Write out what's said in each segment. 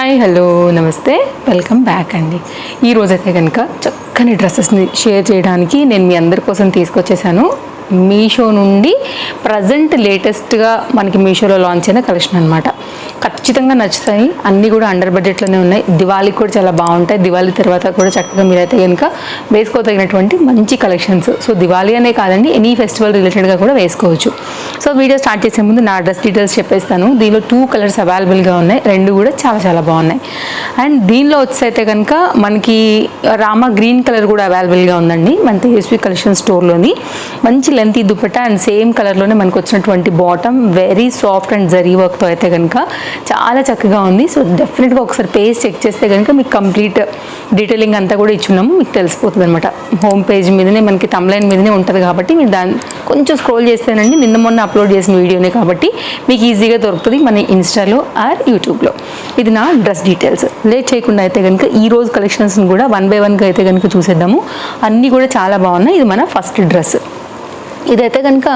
Hi hello నమస్తే. Welcome back అండి. ఈరోజైతే కనుక చక్కని డ్రెస్సెస్ని షేర్ చేయడానికి నేను మీ అందరి కోసం తీసుకొచ్చేసాను. మీషో నుండి ప్రజెంట్ లేటెస్ట్గా మనకి మీషోలో లాంచ్ అయిన కలెక్షన్ అనమాట ఖచ్చితంగా నచ్చుతాయి. అన్నీ కూడా అండర్ బడ్జెట్లోనే ఉన్నాయి. దివాళీకి కూడా చాలా బాగుంటాయి. దివాళీ తర్వాత కూడా చక్కగా మీరైతే కనుక వేసుకోదగినటువంటి మంచి కలెక్షన్స్. సో దివాళీ అనే కాదండి ఎనీ ఫెస్టివల్ రిలేటెడ్గా కూడా వేసుకోవచ్చు. సో వీడియో స్టార్ట్ చేసే ముందు నా డ్రెస్ డీటెయిల్స్ చెప్పేస్తాను. దీనిలో టూ కలర్స్ అవైలబుల్గా ఉన్నాయి. రెండు కూడా చాలా చాలా బాగున్నాయి. అండ్ దీనిలో వచ్చేసైతే కనుక మనకి రామ గ్రీన్ కలర్ కూడా అవైలబుల్గా ఉందండి. మన తేజస్వి కలెక్షన్ స్టోర్లోని. మంచి లెంతీ దుపట్టా అండ్ సేమ్ కలర్లోనే మనకు వచ్చినటువంటి bottom very soft and zari వర్క్తో అయితే కనుక చాలా చక్కగా ఉంది. సో డెఫినెట్గా ఒకసారి పేజ్ చెక్ చేస్తే కనుక మీకు కంప్లీట్ డీటెయిలింగ్ అంతా కూడా ఇచ్చున్నాము. మీకు తెలిసిపోతుంది అనమాట హోమ్ పేజ్ మీదనే మనకి తమ్లైన్ మీదనే ఉంటుంది కాబట్టి మీరు దాన్ని కొంచెం స్క్రోల్ చేస్తేనండి నిన్న మొన్న అప్లోడ్ చేసిన వీడియోనే కాబట్టి మీకు ఈజీగా దొరుకుతుంది మన ఇన్స్టాలో ఆర్ యూట్యూబ్లో ఇది నా డ్రెస్ డీటెయిల్స్ లేట్ చేయకుండా అయితే కనుక ఈ రోజు కలెక్షన్స్ని కూడా వన్ బై వన్గా అయితే కనుక చూసేద్దాము. అన్నీ కూడా చాలా బాగున్నాయి. ఇది మన ఫస్ట్ డ్రెస్ ఇదైతే కనుక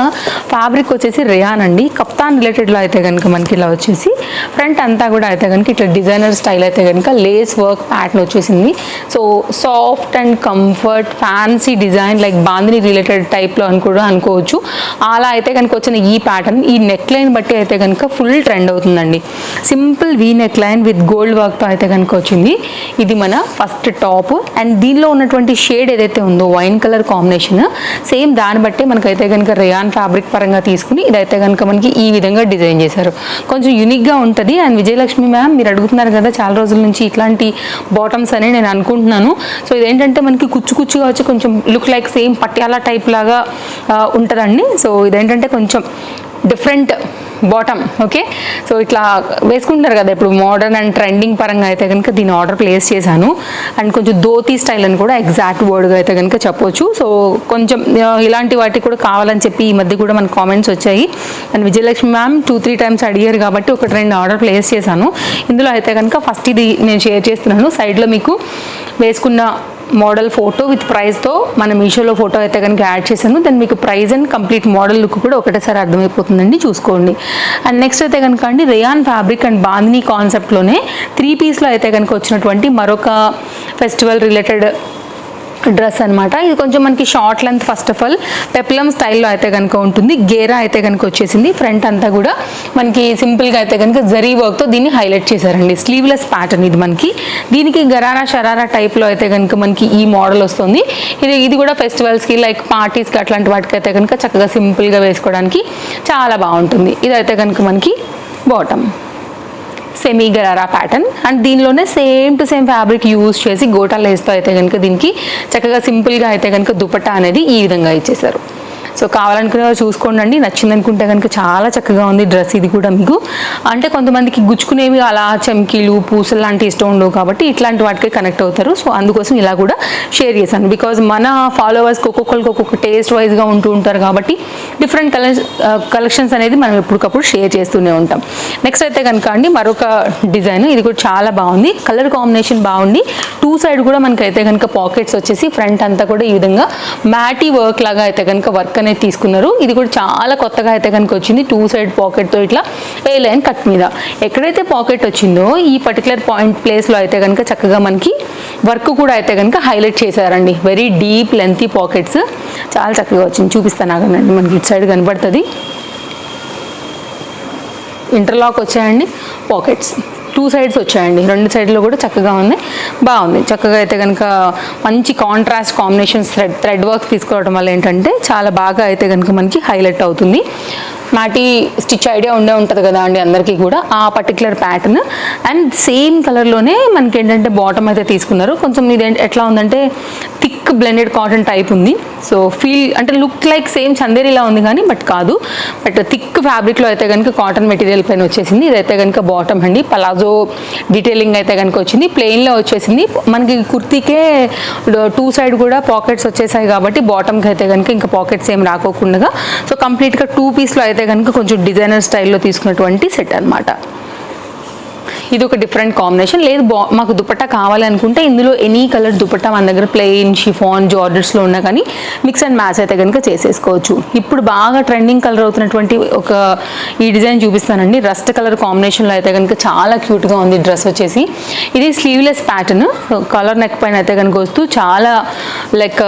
ఫ్యాబ్రిక్ వచ్చేసి రియాన్ అండి. కప్తాన్ రిలేటెడ్లో అయితే కనుక మనకి ఇలా వచ్చేసి ఫ్రంట్ అంతా కూడా అయితే కనుక ఇట్లా డిజైనర్ స్టైల్ అయితే కనుక లేస్ వర్క్ ప్యాటర్న్ వచ్చేసింది. So soft and comfort fancy design like bandhani related టైప్లో అని కూడా అనుకోవచ్చు. అలా అయితే కనుక వచ్చిన ఈ ప్యాటర్న్ ఈ నెక్ లైన్ బట్టి అయితే కనుక ఫుల్ ట్రెండ్ అవుతుందండి. Simple V neck line with gold వర్క్తో అయితే కనుక వచ్చింది. ఇది మన ఫస్ట్ టాప్ అండ్ దీనిలో ఉన్నటువంటి షేడ్ ఏదైతే ఉందో వైన్ కలర్ కాంబినేషన్ సేమ్ దాన్ని బట్టే ఇదైతే కనుక రేయాన్ ఫ్యాబ్రిక్ పరంగా తీసుకుని ఇదైతే కనుక మనకి ఈ విధంగా డిజైన్ చేశారు. కొంచెం యూనిక్గా ఉంటుంది. అండ్ విజయలక్ష్మి మ్యామ్ మీరు అడుగుతున్నారు కదా చాలా రోజుల నుంచి ఇట్లాంటి బాటమ్స్ అని నేను అనుకుంటున్నాను. సో ఇదేంటంటే మనకి కుచ్చు కుచ్చుగా వచ్చి కొంచెం look like same Patiala type లాగా ఉంటుందండి. సో ఇదేంటంటే కొంచెం డిఫరెంట్ బాటమ్ ఓకే సో ఇట్లా వేసుకుంటారు కదా ఇప్పుడు మోడర్న్ అండ్ ట్రెండింగ్ పరంగా అయితే కనుక దీని ఆర్డర్ ప్లేస్ చేశాను. అండ్ కొంచెం ధోతి స్టైల్ అని కూడా ఎగ్జాక్ట్ వర్డ్గా అయితే కనుక చెప్పొచ్చు. సో కొంచెం ఇలాంటి వాటికి కూడా కావాలని చెప్పి ఈ మధ్య కూడా మనకు కామెంట్స్ వచ్చాయి. And Vijayalakshmi ma'am two three times అడిగారు కాబట్టి ఒక రెండు ఆర్డర్ ప్లేస్ చేశాను. ఇందులో అయితే కనుక ఫస్ట్ ఇది నేను షేర్ చేస్తున్నాను. సైడ్లో మీకు వేసుకున్న మోడల్ ఫోటో విత్ ప్రైస్తో మన మీషోలో ఫోటో అయితే కనుక యాడ్ చేశాను. దాన్ని మీకు price and complete model look కూడా ఒకటేసారి అర్థమైపోతుందండి. చూసుకోండి. అండ్ నెక్స్ట్ అయితే కనుక అండి రేయాన్ ఫ్యాబ్రిక్ అండ్ బాందిని కాన్సెప్ట్లోనే త్రీ పీస్లో అయితే కనుక వచ్చినటువంటి మరొక ఫెస్టివల్ రిలేటెడ్ డ్రెస్ అనమాట ఇది కొంచెం మనకి short length first of all. Peplum స్టైల్లో అయితే కనుక ఉంటుంది. గేరా అయితే కనుక వచ్చేసింది. ఫ్రంట్ అంతా కూడా మనకి సింపుల్గా అయితే కనుక జరీ వర్క్తో దీన్ని హైలైట్ చేశారండి. స్లీవ్లెస్ ప్యాటర్న్ ఇది మనకి. దీనికి గరారా షరారా టైప్లో అయితే కనుక మనకి ఈ మోడల్ వస్తుంది. ఇది ఇది కూడా ఫెస్టివల్స్కి లైక్ పార్టీస్కి అట్లాంటి వాటికి అయితే కనుక చక్కగా సింపుల్గా వేసుకోవడానికి చాలా బాగుంటుంది. ఇదైతే కనుక మనకి bottom. Semi gharara pattern and దీనిలోనే same to same fabric use చేసి గోటాలు వేస్తూ అయితే కనుక దీనికి చక్కగా సింపుల్గా అయితే కనుక దుపట్టా అనేది ఈ విధంగా ఇచ్చేసారు సో కావాలనుకునే చూసుకోండి నచ్చింది అనుకుంటే కనుక చాలా చక్కగా ఉంది డ్రెస్ ఇది కూడా మీకు. అంటే కొంతమందికి గుచ్చుకునేవి అలా చమ్కీలు పూసలు లాంటి ఇష్టం ఉండవు కాబట్టి ఇట్లాంటి వాటికి కనెక్ట్ అవుతారు. సో అందుకోసం ఇలా కూడా షేర్ చేశాను. బికాజ్ మన ఫాలోవర్స్కి ఒక్కొక్కరికి ఒక్కొక్క టేస్ట్ వైజ్గా ఉంటూ ఉంటారు కాబట్టి డిఫరెంట్ కలెక్షన్స్ అనేది మనం ఎప్పటికప్పుడు షేర్ చేస్తూనే ఉంటాం. నెక్స్ట్ అయితే కనుక అండి మరొక డిజైన్ ఇది కూడా చాలా బాగుంది. కలర్ కాంబినేషన్ బాగుంది. టూ సైడ్ కూడా మనకైతే కనుక పాకెట్స్ వచ్చేసి ఫ్రంట్ అంతా కూడా ఈ విధంగా మ్యాటీ వర్క్ లాగా అయితే కనుక వర్క్ అనేది తీసుకున్నారు. ఇది కూడా చాలా కొత్తగా అయితే కనుక వచ్చింది. టూ సైడ్ పాకెట్తో ఇట్లా ఏ లైన్ కట్ మీద. ఎక్కడైతే పాకెట్ వచ్చిందో ఈ పర్టికులర్ పాయింట్ ప్లేస్లో అయితే కనుక చక్కగా మనకి వర్క్ కూడా అయితే కనుక హైలైట్ చేశారండి. వెరీ డీప్ లెంతీ పాకెట్స్ చాలా చక్కగా వచ్చింది. చూపిస్తాను ఆగండి. మనకి ఇటు సైడ్ కనబడుతుంది. ఇంటర్లాక్ వచ్చాయండి. పాకెట్స్ టూ సైడ్స్ వచ్చాయండి. రెండు సైడ్లో కూడా చక్కగా ఉన్నాయి. బాగుంది. చక్కగా అయితే కనుక మంచి contrast combinations thread thread works తీసుకోవడం వల్ల ఏంటంటే చాలా బాగా అయితే కనుక మనకి హైలైట్ అవుతుంది. మాటి స్టిచ్ ఐడియా ఉండే ఉంటుంది కదా అండి అందరికీ కూడా ఆ పర్టికులర్ ప్యాటర్న్. అండ్ సేమ్ కలర్లోనే మనకి ఏంటంటే బాటమ్ అయితే తీసుకున్నారు. కొంచెం ఇది ఎట్లా ఉందంటే థిక్ బ్లెండెడ్ కాటన్ టైప్ ఉంది. సో ఫీల్ అంటే లుక్ లైక్ సేమ్ చందేరిలా ఉంది కానీ బట్ కాదు. బట్ థిక్ ఫ్యాబ్రిక్లో అయితే కనుక కాటన్ మెటీరియల్ పైన వచ్చేసింది. ఇదైతే కనుక బాటమ్ అండి. పలాజో డీటెయిలింగ్ అయితే కనుక వచ్చింది. ప్లెయిన్లో వచ్చేసింది. మనకి కుర్తీకే టూ సైడ్ కూడా పాకెట్స్ వచ్చేసాయి కాబట్టి బాటమ్కి అయితే కనుక ఇంకా పాకెట్స్ ఏం రాకోకుండా. సో కంప్లీట్గా టూ పీస్లో అయితే కనుక కొంచెం డిజైనర్ స్టైల్లో తీసుకున్నటువంటి సెట్ అన్నమాట. ఇది ఒక డిఫరెంట్ కాంబినేషన్ లేదు బా మాకు దుపట్టా కావాలనుకుంటే ఇందులో ఎనీ కలర్ దుపట్టా మన దగ్గర ప్లెయిన్ షిఫాన్ జార్డర్స్లో ఉన్నా కానీ మిక్స్ అండ్ మ్యాచ్ అయితే కనుక చేసేసుకోవచ్చు. ఇప్పుడు బాగా ట్రెండింగ్ కలర్ అవుతున్నటువంటి ఒక ఈ డిజైన్ చూపిస్తానండి. రస్ట్ కలర్ కాంబినేషన్లో అయితే కనుక చాలా క్యూట్గా ఉంది డ్రెస్ వచ్చేసి. ఇది స్లీవ్లెస్ ప్యాటర్న్ కలర్ నెక్ పైన అయితే కనుక వస్తూ చాలా లైక్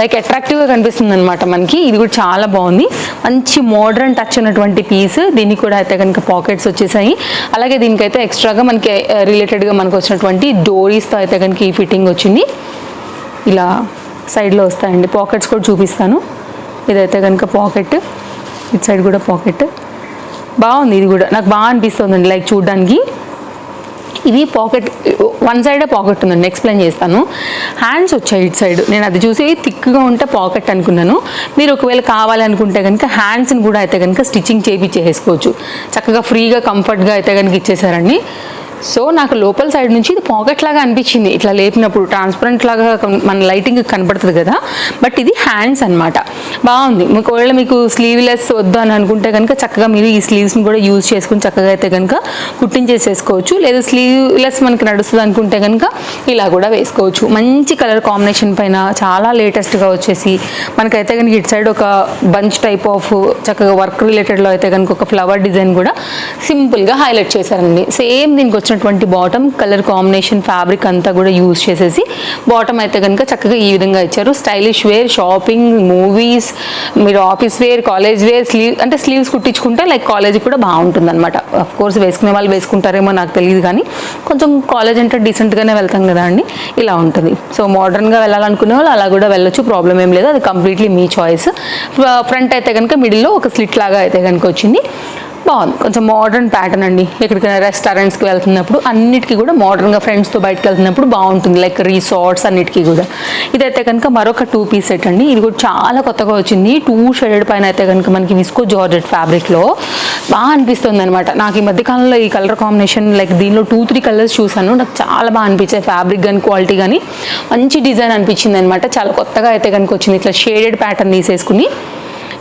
లైక్ uh, అట్రాక్టివ్గా కనిపిస్తుంది అనమాట మనకి. ఇది కూడా చాలా బాగుంది. మంచి మోడర్న్ టచ్ ఉన్నటువంటి పీస్ దీనికి కూడా అయితే కనుక పాకెట్స్ వచ్చేసాయి. అలాగే దీనికైతే ఎక్స్ట్రా ఎక్స్ట్రాగా మనకి రిలేటెడ్గా మనకు వచ్చినటువంటి డోరీస్తో అయితే కనుక ఈ ఫిట్టింగ్ వచ్చింది. ఇలా సైడ్లో వస్తాయండి. పాకెట్స్ కూడా చూపిస్తాను. ఇదైతే కనుక పాకెట్ ఇటు సైడ్ కూడా పాకెట్ బాగుంది ఇది కూడా. నాకు బాగా అనిపిస్తుందండి లైక్ చూడడానికి. ఇవి పాకెట్ వన్ సైడే పాకెట్ ఉందండి ఎక్స్ప్లెయిన్ చేస్తాను. హ్యాండ్స్ వచ్చాయి ఇటు సైడ్. నేను అది చూసి థిక్గా ఉంటే పాకెట్ అనుకున్నాను. మీరు ఒకవేళ కావాలనుకుంటే కనుక హ్యాండ్స్ని కూడా అయితే కనుక స్టిచ్చింగ్ చేయించేసుకోవచ్చు చక్కగా ఫ్రీగా కంఫర్ట్గా అయితే కనుక ఇచ్చేసారండి. సో నాకు లోపల సైడ్ నుంచి ఇది పాకెట్ లాగా అనిపించింది. ఇట్లా లేపినప్పుడు ట్రాన్స్పరెంట్ లాగా మన లైటింగ్ కనబడుతుంది కదా. బట్ ఇది హ్యాండ్స్ అన్నమాట. బాగుంది. మీకు ఒకవేళ మీకు స్లీవ్లెస్ వద్దు అని అనుకుంటే కనుక చక్కగా మీరు ఈ స్లీవ్స్ని కూడా యూజ్ చేసుకుని చక్కగా అయితే కనుక కుట్టించేసేసుకోవచ్చు లేదా స్లీవ్లెస్ మనకి నడుస్తుంది అనుకుంటే కనుక ఇలా కూడా వేసుకోవచ్చు. మంచి కలర్ కాంబినేషన్ పైన చాలా లేటెస్ట్గా వచ్చేసి మనకైతే కనుక ఇటు సైడ్ ఒక బంచ్ టైప్ ఆఫ్ చక్కగా వర్క్ రిలేటెడ్లో అయితే కనుక ఒక ఫ్లవర్ డిజైన్ కూడా సింపుల్గా హైలైట్ చేశారండి. సేమ్ దీనికి వచ్చినటువంటి బాటమ్ కలర్ కాంబినేషన్ ఫ్యాబ్రిక్ అంతా కూడా యూజ్ చేసేసి బాటమ్ అయితే కనుక చక్కగా ఈ విధంగా ఇచ్చారు. స్టైలిష్ వేర్ షాపింగ్ మూవీస్ మీరు office wear college wear sleeve అంటే స్లీవ్స్ కుట్టించుకుంటే లైక్ కాలేజ్ కూడా బాగుంటుంది అనమాట అఫ్ కోర్స్ వేసుకునే వాళ్ళు వేసుకుంటారేమో నాకు తెలియదు కానీ కొంచెం కాలేజ్ అంటే డీసెంట్గానే వెళ్తాం కదా అండి. ఇలా ఉంటుంది. సో మోడర్న్గా వెళ్ళాలనుకునే వాళ్ళు అలా కూడా వెళ్ళొచ్చు ప్రాబ్లం ఏం లేదు. అది కంప్లీట్లీ మీ చాయిస్ ఫ్రంట్ అయితే కనుక మిడిల్లో ఒక స్లిట్ లాగా అయితే కనుక వచ్చింది. బాగుంది. కొంచెం మోడర్న్ ప్యాటర్న్ అండి. ఎక్కడికైనా రెస్టారెంట్స్కి వెళ్తున్నప్పుడు అన్నిటికీ కూడా మోడర్న్గా ఫ్రెండ్స్తో బయటకు వెళ్తున్నప్పుడు బాగుంటుంది. లైక్ రిసార్ట్స్ అన్నిటికీ కూడా. ఇదైతే కనుక మరొక టూ పీస్ సెట్ అండి. ఇది కూడా చాలా కొత్తగా వచ్చింది. టూ షేడెడ్ పైన అయితే కనుక మనకి విస్కో జార్జెట్ ఫ్యాబ్రిక్లో బాగా అనిపిస్తుంది అనమాట నాకు ఈ మధ్యకాలంలో ఈ కలర్ కాంబినేషన్ లైక్ దీనిలో టూ త్రీ కలర్స్ చూసాను నాకు చాలా బాగా అనిపించాయి. ఫ్యాబ్రిక్ కానీ క్వాలిటీ కానీ మంచి డిజైన్ అనిపించింది అనమాట చాలా కొత్తగా అయితే కనుక వచ్చింది. ఇట్లా షేడెడ్ ప్యాటర్న్ తీసేసుకుని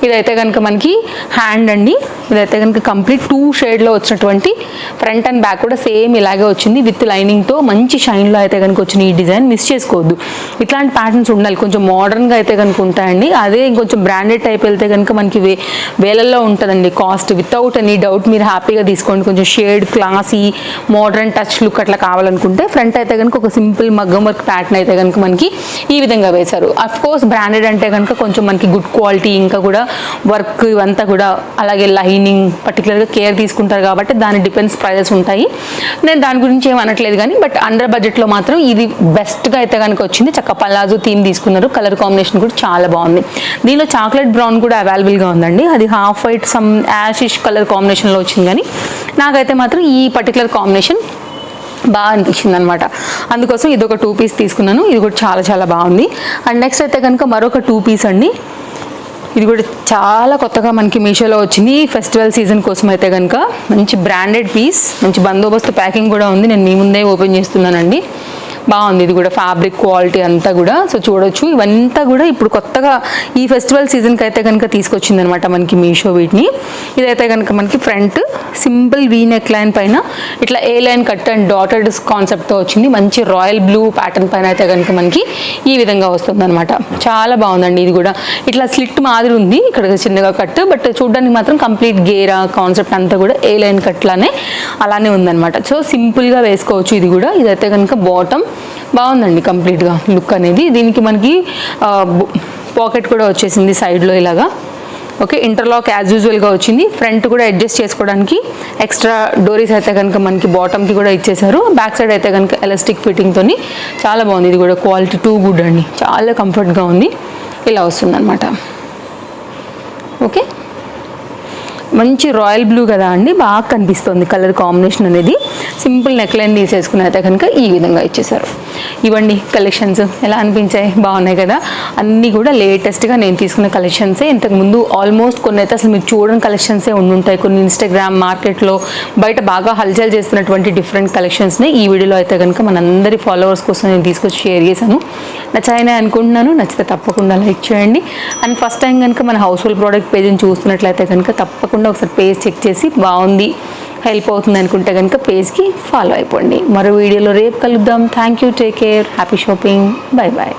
ఇదైతే కనుక మనకి హ్యాండ్ అండి. ఇదైతే కనుక కంప్లీట్ టూ షేడ్లో వచ్చినటువంటి ఫ్రంట్ అండ్ బ్యాక్ కూడా సేమ్ ఇలాగే వచ్చింది. విత్ లైనింగ్తో మంచి షైన్లో అయితే కనుక వచ్చిన ఈ డిజైన్ మిస్ చేసుకోవద్దు. ఇట్లాంటి ప్యాటర్న్స్ ఉండాలి. కొంచెం మోడర్న్గా అయితే కనుక ఉంటాయండి. అదే ఇంకొంచెం బ్రాండెడ్ టైప్ వెళ్తే కనుక మనకి వే వేలల్లో ఉంటుందండి కాస్ట్ వితౌట్ ఎనీ డౌట్ మీరు హ్యాపీగా తీసుకోండి. కొంచెం shade classy modern touch look అట్లా కావాలనుకుంటే ఫ్రంట్ అయితే కనుక ఒక సింపుల్ మగ్గం వర్క్ ప్యాటర్న్ అయితే కనుక మనకి ఈ విధంగా వేశారు. అఫ్ కోర్స్ బ్రాండెడ్ అంటే కనుక కొంచెం మనకి గుడ్ క్వాలిటీ ఇంకా కూడా వర్క్ ఇవంతా కూడా అలాగే లైనింగ్ పర్టికులర్గా కేర్ తీసుకుంటారు కాబట్టి దాని డిపెండ్స్ ప్రైజెస్ ఉంటాయి. నేను దాని గురించి ఏం అనట్లేదు కానీ బట్ అండర్ బడ్జెట్లో మాత్రం ఇది బెస్ట్గా అయితే కనుక వచ్చింది. చక్క పలాజో థీమ్ తీసుకున్నారు. కలర్ కాంబినేషన్ కూడా చాలా బాగుంది. దీనిలో చాక్లెట్ బ్రౌన్ కూడా అవైలబుల్గా ఉందండి. అది half white some ashish colour కాంబినేషన్లో వచ్చింది కానీ నాకైతే మాత్రం ఈ పర్టికులర్ కాంబినేషన్ బాగా అనిపించింది అనమాట అందుకోసం ఇది ఒక టూ పీస్ తీసుకున్నాను. ఇది కూడా చాలా చాలా బాగుంది. అండ్ నెక్స్ట్ అయితే కనుక మరొక టూ పీస్ అండి. ఇది కూడా చాలా కొత్తగా మనకి మీషోలో వచ్చింది. ఫెస్టివల్ సీజన్ కోసం అయితే కనుక మంచి బ్రాండెడ్ పీస్ మంచి బందోబస్తు ప్యాకింగ్ కూడా ఉంది. నేను మీ ముందే ఓపెన్ చేస్తున్నానండి. బాగుంది. ఇది కూడా ఫ్యాబ్రిక్ క్వాలిటీ అంతా కూడా. సో చూడొచ్చు. ఇవంతా కూడా ఇప్పుడు కొత్తగా ఈ ఫెస్టివల్ సీజన్కి అయితే కనుక తీసుకొచ్చింది అనమాట మనకి మీషో వీటిని. ఇదైతే కనుక మనకి front simple V neck line పైన ఇట్లా A line cut and dotted కాన్సెప్ట్తో వచ్చింది. మంచి రాయల్ బ్లూ ప్యాటర్న్ పైన అయితే కనుక మనకి ఈ విధంగా వస్తుంది అనమాట చాలా బాగుందండి ఇది కూడా. ఇట్లా స్లిట్ మాదిరి ఉంది. ఇక్కడ చిన్నగా కట్ బట్ చూడడానికి మాత్రం కంప్లీట్ గేరా కాన్సెప్ట్ అంతా కూడా ఏ లైన్ కట్లానే అలానే ఉందన్నమాట సో సింపుల్గా వేసుకోవచ్చు ఇది కూడా. ఇదైతే కనుక బాటమ్ బాగుందండి కంప్లీట్గా లుక్ అనేది. దీనికి మనకి పాకెట్ కూడా వచ్చేసింది సైడ్లో ఇలాగా. ఓకే ఇంటర్లాక్ యాజ్ యూజువల్గా వచ్చింది. ఫ్రంట్ కూడా అడ్జస్ట్ చేసుకోవడానికి ఎక్స్ట్రా డోరీస్ అయితే కనుక మనకి బాటమ్కి కూడా ఇచ్చేసారు బ్యాక్ సైడ్ అయితే కనుక ఎలాస్టిక్ ఫిట్టింగ్తో చాలా బాగుంది. ఇది కూడా క్వాలిటీ టూ గుడ్ అండి. చాలా కంఫర్ట్గా ఉంది. ఇలా వస్తుందన్నమాట. ఓకే. మంచి రాయల్ బ్లూ కదా అండి. బాగా కనిపిస్తుంది కలర్ కాంబినేషన్ అనేది. సింపుల్ నెక్లైన్ తీసేసుకుని అయితే కనుక ఈ విధంగా ఇచ్చేసారు ఇవ్వండి కలెక్షన్స్. ఎలా అనిపించాయి? బాగున్నాయి కదా. అన్నీ కూడా లేటెస్ట్గా నేను తీసుకున్న కలెక్షన్సే. ఇంతకుముందు ఆల్మోస్ట్ కొన్ని అయితే అసలు మీరు చూడని కలెక్షన్సే ఉండుంటాయి కొన్ని ఇన్స్టాగ్రామ్ మార్కెట్లో బయట బాగా హల్చల్ చేస్తున్నటువంటి డిఫరెంట్ కలెక్షన్స్ని ఈ వీడియోలో అయితే కనుక మనందరి ఫాలోవర్స్ కోసం నేను తీసుకొచ్చి షేర్ చేశాను. నచ్చాయని అనుకుంటున్నాను. నచ్చితే తప్పకుండా లైక్ చేయండి. అండ్ ఫస్ట్ టైం కనుక మన హౌస్ హోల్డ్ ప్రోడక్ట్ పేజీని చూస్తున్నట్లయితే కనుక తప్పకుండా తప్పకుండా ఒకసారి పేజ్ చెక్ చేసి బాగుంది హెల్ప్ అవుతుంది అనుకుంటే కనుక పేజ్కి ఫాలో అయిపోండి. మరో వీడియోలో రేపు కలుద్దాం. Thank you take care happy shopping bye bye